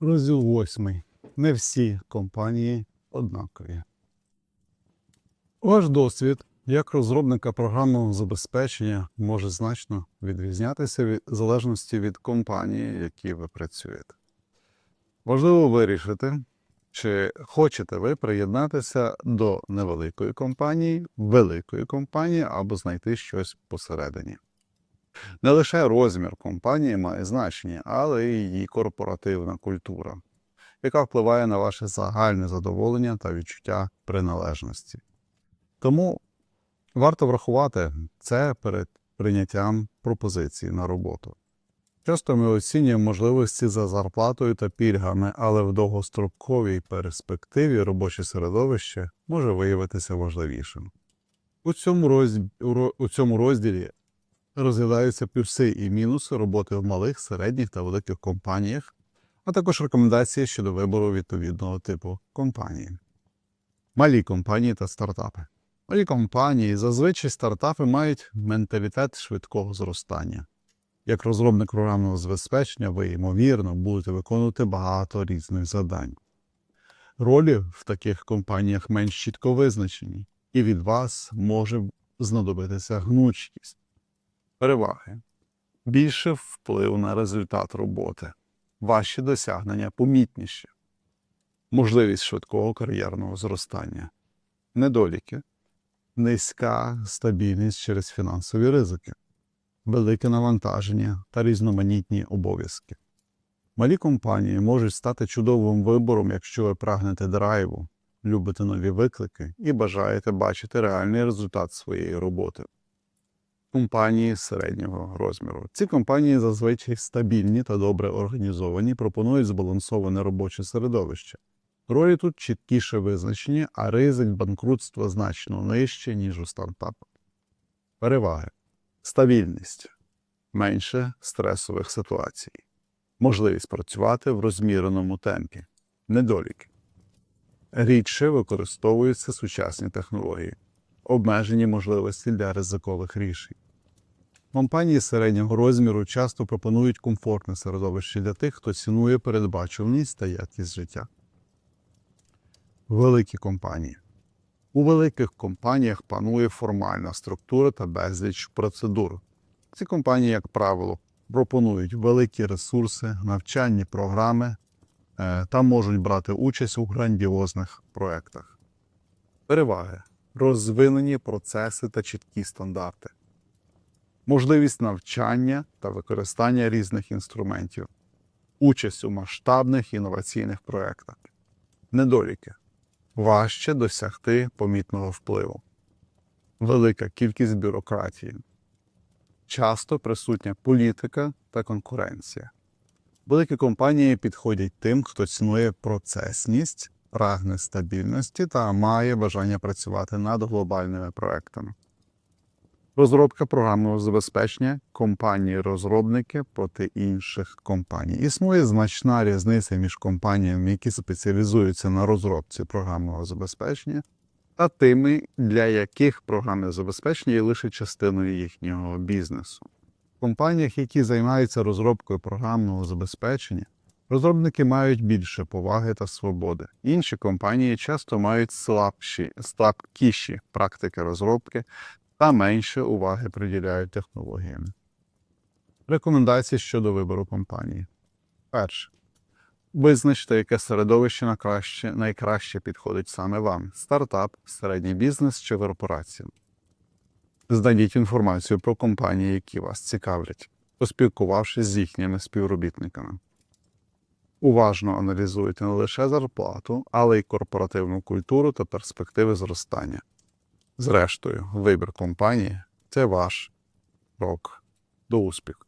Розділ восьмий. Не всі компанії однакові. Ваш досвід як розробника програмного забезпечення може значно відрізнятися від залежності від компанії, в якій ви працюєте. Важливо вирішити, чи хочете ви приєднатися до невеликої компанії, великої компанії або знайти щось посередині. Не лише розмір компанії має значення, але й її корпоративна культура, яка впливає на ваше загальне задоволення та відчуття приналежності. Тому варто врахувати це перед прийняттям пропозиції на роботу. Часто ми оцінюємо можливості за зарплатою та пільгами, але в довгостроковій перспективі робоче середовище може виявитися важливішим. У цьому, розділі розглядаються плюси і мінуси роботи в малих, середніх та великих компаніях, а також рекомендації щодо вибору відповідного типу компанії. Малі компанії та стартапи. Малі компанії, зазвичай стартапи мають менталітет швидкого зростання. Як розробник програмного забезпечення, ви, ймовірно, будете виконувати багато різних завдань. Ролі в таких компаніях менш чітко визначені, і від вас може знадобитися гнучкість. Переваги. Більше вплив на результат роботи. Ваші досягнення помітніші. Можливість швидкого кар'єрного зростання. Недоліки. Низька стабільність через фінансові ризики. Велике навантаження та різноманітні обов'язки. Малі компанії можуть стати чудовим вибором, якщо ви прагнете драйву, любите нові виклики і бажаєте бачити реальний результат своєї роботи компанії середнього розміру. Ці компанії зазвичай стабільні та добре організовані, пропонують збалансоване робоче середовище. Ролі тут чіткіше визначені, а ризик банкрутства значно нижче, ніж у стартапах. Переваги: стабільність, менше стресових ситуацій, можливість працювати в розміреному темпі, недоліки. Рідше використовуються сучасні технології, обмежені можливості для ризикових рішень. Компанії середнього розміру часто пропонують комфортне середовище для тих, хто цінує передбачуваність та якість життя. Великі компанії. У великих компаніях панує формальна структура та безліч процедур. Ці компанії, як правило, пропонують великі ресурси, навчальні програми е, та можуть брати участь у грандіозних проєктах. Переваги розвинені процеси та чіткі стандарти, можливість навчання та використання різних інструментів, участь у масштабних інноваційних проєктах, недоліки важче досягти помітного впливу, велика кількість бюрократії, часто присутня політика та конкуренція. Великі компанії підходять тим, хто цінує процесність, прагне стабільності та має бажання працювати над глобальними проектами. Розробка програмного забезпечення компанії-розробники проти інших компаній. Існує значна різниця між компаніями, які спеціалізуються на розробці програмного забезпечення, та тими, для яких програмне забезпечення є лише частиною їхнього бізнесу. В компаніях, які займаються розробкою програмного забезпечення, розробники мають більше поваги та свободи. Інші компанії часто мають слабші, слабкіші практики розробки та менше уваги приділяють технологіям. Рекомендації щодо вибору компанії. Перше. Визначте, яке середовище на краще, найкраще підходить саме вам: стартап, середній бізнес чи корпорація. Знайдіть інформацію про компанії, які вас цікавлять, поспілкувавшись з їхніми співробітниками. Уважно аналізуйте не лише зарплату, але й корпоративну культуру та перспективи зростання. Зрештою, вибір компанії це ваш крок до успіху.